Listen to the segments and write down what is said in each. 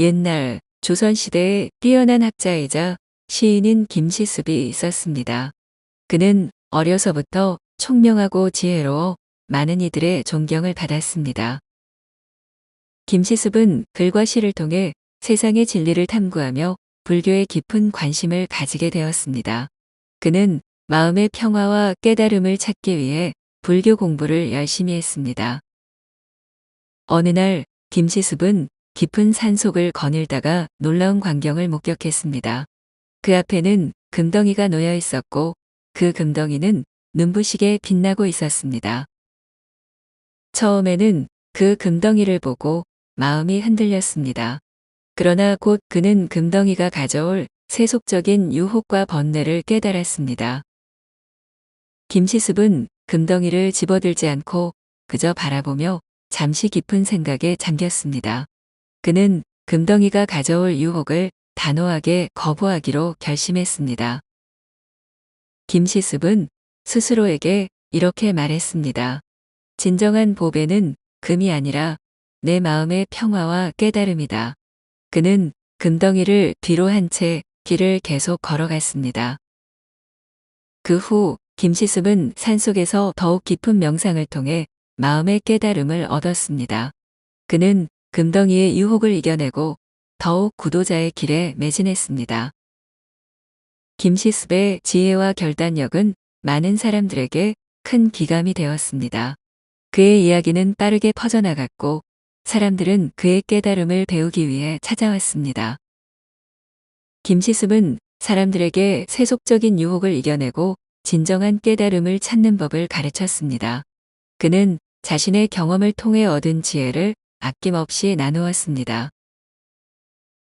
옛날 조선시대에 뛰어난 학자이자 시인인 김시습이 있었습니다. 그는 어려서부터 총명하고 지혜로워 많은 이들의 존경을 받았습니다. 김시습은 글과 시를 통해 세상의 진리를 탐구하며 불교에 깊은 관심을 가지게 되었습니다. 그는 마음의 평화와 깨달음을 찾기 위해 불교 공부를 열심히 했습니다. 어느 날 김시습은 깊은 산속을 거닐다가 놀라운 광경을 목격했습니다. 그 앞에는 금덩이가 놓여 있었고 그 금덩이는 눈부시게 빛나고 있었습니다. 처음에는 그 금덩이를 보고 마음이 흔들렸습니다. 그러나 곧 그는 금덩이가 가져올 세속적인 유혹과 번뇌를 깨달았습니다. 김시습은 금덩이를 집어들지 않고 그저 바라보며 잠시 깊은 생각에 잠겼습니다. 그는 금덩이가 가져올 유혹을 단호하게 거부하기로 결심했습니다. 김시습은 스스로에게 이렇게 말했습니다. 진정한 보배는 금이 아니라 내 마음의 평화와 깨달음이다. 그는 금덩이를 뒤로 한 채 길을 계속 걸어갔습니다. 그 후 김시습은 산속에서 더욱 깊은 명상을 통해 마음의 깨달음을 얻었습니다. 그는 금덩이의 유혹을 이겨내고 더욱 구도자의 길에 매진했습니다. 김시습의 지혜와 결단력은 많은 사람들에게 큰 기감이 되었습니다. 그의 이야기는 빠르게 퍼져나갔고 사람들은 그의 깨달음을 배우기 위해 찾아왔습니다. 김시습은 사람들에게 세속적인 유혹을 이겨내고 진정한 깨달음을 찾는 법을 가르쳤습니다. 그는 자신의 경험을 통해 얻은 지혜를 아낌없이 나누었습니다.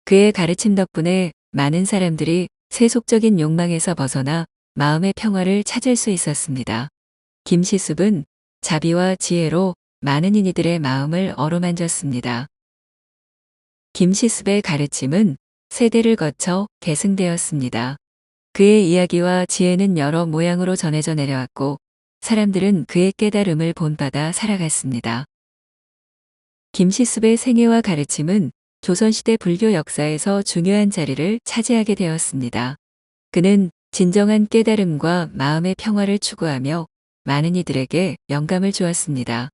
그의 가르침 덕분에 많은 사람들이 세속적인 욕망에서 벗어나 마음의 평화를 찾을 수 있었습니다. 김시습은 자비와 지혜로 많은 이들의 마음을 어루만졌습니다. 김시습의 가르침은 세대를 거쳐 계승되었습니다. 그의 이야기와 지혜는 여러 모양으로 전해져 내려왔고 사람들은 그의 깨달음을 본받아 살아갔습니다. 김시습의 생애와 가르침은 조선시대 불교 역사에서 중요한 자리를 차지하게 되었습니다. 그는 진정한 깨달음과 마음의 평화를 추구하며 많은 이들에게 영감을 주었습니다.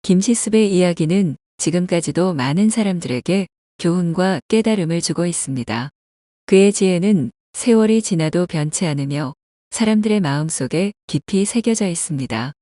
김시습의 이야기는 지금까지도 많은 사람들에게 교훈과 깨달음을 주고 있습니다. 그의 지혜는 세월이 지나도 변치 않으며 사람들의 마음속에 깊이 새겨져 있습니다.